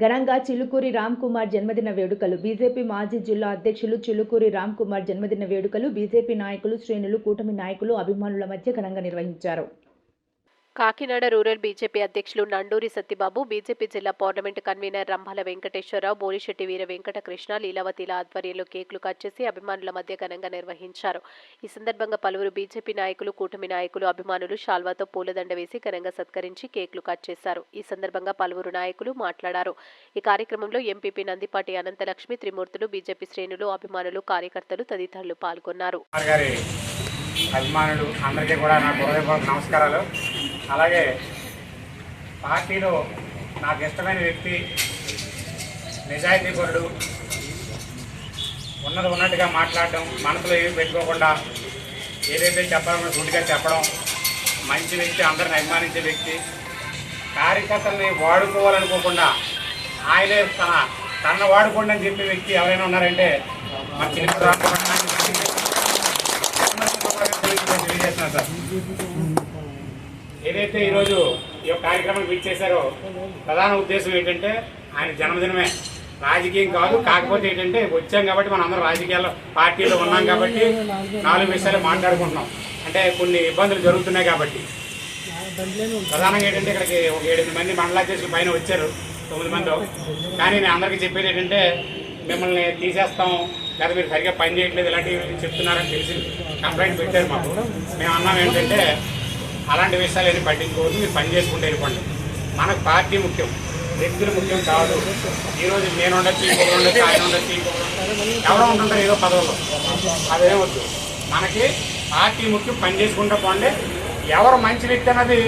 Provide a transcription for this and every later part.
ఘనంగా చిలుకూరి రామ్ కుమార్ జన్మదిన వేడుకలు. బీజేపీ మాజీ జిల్లా అధ్యక్షులు చిలుకూరి రామ్ కుమార్ జన్మదిన వేడుకలు. బీజేపీ నాయకులు శ్రేణులు కూటమి నాయకులు అభిమానుల మధ్య ఘనంగా నిర్వహించారు. కాకినాడ రూరల్ బీజేపీ అధ్యక్షులు నండూరి సత్యబాబు బీజేపీ జిల్లా పార్లమెంటు కన్వీనర్ రంభాల వెంకటేశ్వరరావు బోరిశెట్టి వీర వెంకటకృష్ణ లీలావతిల ఆధ్వర్యంలో కేకులు కట్ చేసి అభిమానుల మధ్య ఘనంగా నిర్వహించారు. ఈ సందర్భంగా పలువురు బీజేపీ నాయకులు కూటమి నాయకులు అభిమానులు షాల్వాతో పూలదండ వేసి ఘనంగా సత్కరించి కేకులు కట్ చేశారు. ఈ సందర్భంగా పలువురు నాయకులు మాట్లాడారు. ఈ కార్యక్రమంలో ఎంపీపీ నందిపాటి అనంతలక్ష్మి త్రిమూర్తులు బీజేపీ శ్రేణులు అభిమానులు కార్యకర్తలు తదితరులు పాల్గొన్నారు. అభిమానులు అందరికీ కూడా నా హృదయపూర్వక నమస్కారాలు. అలాగే పార్టీలో నాకు ఇష్టమైన వ్యక్తి నిజాయితీపరుడు ఉన్నది ఉన్నట్టుగా మాట్లాడడం మనసులో ఏమి పెట్టుకోకుండా ఏదైతే చెప్పాలో గుడ్డిగా చెప్పడం మంచి వ్యక్తి అందరిని అభిమానించే వ్యక్తి కార్యకర్తల్ని వాడుకోవాలనుకోకుండా ఆయనే తన తన వాడుకోండి అని చెప్పే వ్యక్తి ఎవరైనా ఉన్నారంటే మన చిన్న తెలియజేస్తున్నారు సార్ ఏదైతే ఈరోజు ఈ యొక్క కార్యక్రమం చేశారో ప్రధాన ఉద్దేశం ఏంటంటే ఆయన జన్మదినమే. రాజకీయం కాదు కాకపోతే ఏంటంటే వచ్చాం కాబట్టి మనం అందరం రాజకీయాల్లో పార్టీలో ఉన్నాం కాబట్టి నాలుగు విషయాలు మాట్లాడుకుంటున్నాం. అంటే కొన్ని ఇబ్బందులు జరుగుతున్నాయి కాబట్టి. ప్రధానంగా ఏంటంటే ఇక్కడికి ఒక ఏడెనిమిది మంది మండలాధ్యక్షులు పైన వచ్చారు తొమ్మిది మంది. కానీ నేను అందరికీ చెప్పేది ఏంటంటే మిమ్మల్ని తీసేస్తాం లేదా మీరు సరిగ్గా పని చేయట్లేదు ఇలాంటివి చెప్తున్నారని తెలిసి కంప్లైంట్ పెట్టారు మాకు. మేము అన్నాం ఏంటంటే అలాంటి విషయాలు ఏమి పట్టించుకోవద్దు మీరు పని చేసుకుంటే వెళ్ళిపోండి. మనకు పార్టీ ముఖ్యం వ్యక్తులు ముఖ్యం కాదు. ఈరోజు నేను ఉండొచ్చు ఇంకొకరు ఉండొచ్చు ఆయన ఉండొచ్చు. ఎవరో ఉంటుంటారు ఏదో పదవులు. అదేమొద్దు. వద్దు మనకి పార్టీ ముఖ్యం పని చేసుకుంటూ పోండి. ఎవరు మంచి వ్యక్తి అన్నది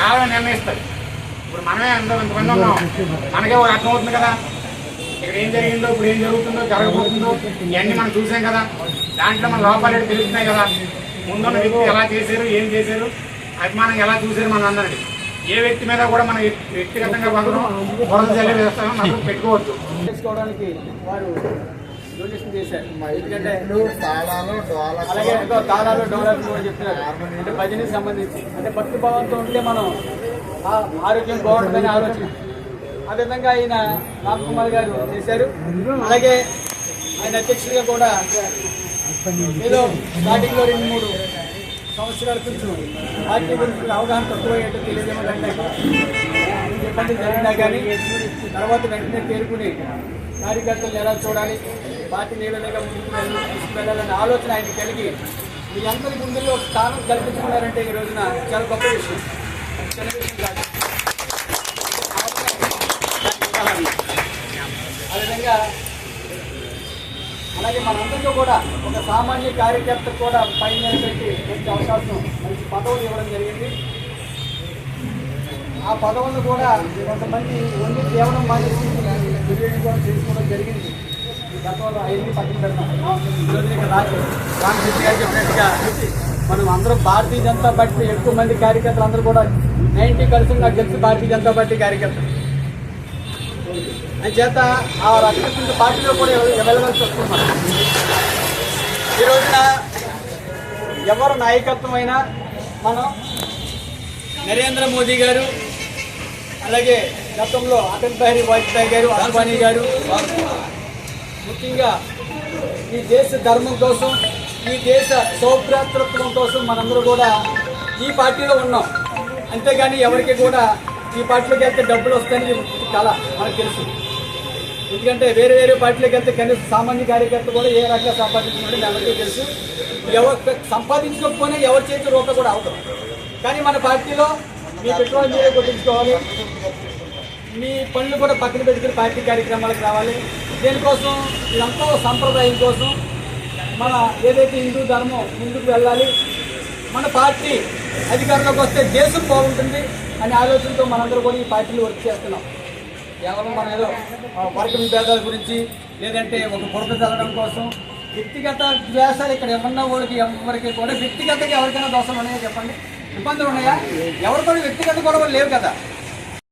కాలం నిర్ణయిస్తుంది. ఇప్పుడు మనమే అందరం ఇంతమంది ఉన్నాం. మనకే ఒక అర్థం అవుతుంది కదా. ఇక్కడ ఏం జరిగిందో ఇప్పుడు ఏం జరుగుతుందో జరగబోతుందో ఇవన్నీ మనం చూసాం కదా. దాంట్లో మన లోపాలు తెలుస్తున్నాయి కదా. ముందున్న వ్యక్తి ఎలా చేశారు ఏం చేశారు? అభిమానం ఎలా చూశారు మన అందరినీ? ఏ వ్యక్తి మీద కూడా మన వ్యక్తిగతంగా పగరం బురద జల్లే వ్యవస్థ మనం పెట్టుకోవద్దు. చేసుకోవడానికి వారు డొనేషన్ చేశారు. ఎందుకంటే తాళాలు డోలా అలాగే తాళాలు కూడా చెప్తున్నారు అంటే భజనకి సంబంధించి. అంటే ఉంటే మనం ఆ ఆరోగ్యం బాగుంటుందని ఆలోచన. ఆ విధంగా ఆయన రామ్ కుమార్ గారు చేశారు. అలాగే ఆయన అధ్యక్షుడిగా కూడా ఏదో స్టార్టింగ్లో రెండు మూడు సంవత్సరాల కొంచెం పార్టీ గురించి అవగాహన తక్కువయ్యేట్టు తెలియజేమో ఇబ్బంది జరిగినా కానీ తర్వాత వెంటనే తేరుకుని కార్యకర్తలు ఎలా చూడాలి పార్టీ ఏ విధంగా ముందుకు తీసుకువెళ్ళాలనే ఆలోచన ఆయన కలిగి మీ అందరి ముందులో స్థానం కల్పించుకున్నారంటే ఈ రోజున చాలా గొప్ప విషయం. అది చిన్న విషయం కాదు. అలాగే మనందరికీ కూడా ఒక సామాన్య కార్యకర్త కూడా పైన పెట్టి మంచి అవకాశం మంచి పదవులు ఇవ్వడం జరిగింది. ఆ పదవులు కూడా కొంతమంది వండి కేవలం మానేసి దుర్వినియోగం చేసుకోవడం జరిగింది. ఈ గతంలో ఐదు పక్కన పెడతాం. రామకృష్ణ గారు చెప్పినట్టుగా మనం అందరం భారతీయ జనతా పార్టీ ఎక్కువ మంది కార్యకర్తలు అందరూ కూడా నైన్టీ పర్సెంట్ నాకు తెలిసి భారతీయ జనతా పార్టీ కార్యకర్తలు. చేత ఆ రకమైన పార్టీలో కూడా వెళ్ళవలసి వస్తుంది ఈ రోజున ఎవరు నాయకత్వం అయినా మనం నరేంద్ర మోదీ గారు అలాగే గతంలో అటల్ బిహారీ వాజ్పేయి గారు అద్వానీ గారు ముఖ్యంగా ఈ దేశ ధర్మం కోసం ఈ దేశ సౌభ్రాతృత్వం కోసం మనందరూ కూడా ఈ పార్టీలో ఉన్నాం. అంతేగాని ఎవరికి కూడా ఈ పార్టీలోకి వెళ్తే డబ్బులు వస్తాయని కళ మనకు తెలుసు. ఎందుకంటే వేరే వేరే పార్టీలకు వెళ్తే కనీసం సామాన్య కార్యకర్త కూడా ఏ రకంగా సంపాదించుకుంటే అందరికీ తెలుసు. ఎవరు సంపాదించకపోయినా ఎవరి చేతి రూపాయి కూడా అవసరం. కానీ మన పార్టీలో మీ పెట్రోల్ మీరే కొట్టించుకోవాలి. మీ పనులు కూడా పక్కన పెట్టుకుని పార్టీ కార్యక్రమాలకు రావాలి. దేనికోసం? ఇదంతా సంప్రదాయం కోసం మన ఏదైతే హిందూ ధర్మం ముందుకు వెళ్ళాలి మన పార్టీ అధికారంలోకి వస్తే దేశం బాగుంటుంది అనే ఆలోచనతో మనందరూ కూడా ఈ పార్టీలు వర్క్ చేస్తున్నాం. కేవలం మనం ఏదో వర్గ విభేదాల గురించి లేదంటే ఒక బురద చల్లడం కోసం వ్యక్తిగత ద్వేషాలు ఇక్కడ ఏమన్నా వాళ్ళకి ఎవరికి కూడా వ్యక్తిగతంగా ఎవరికైనా దోషాలు ఉన్నాయా చెప్పండి? ఇబ్బందులు ఉన్నాయా? ఎవరితో కూడా వ్యక్తిగత గొడవలు లేవు కదా.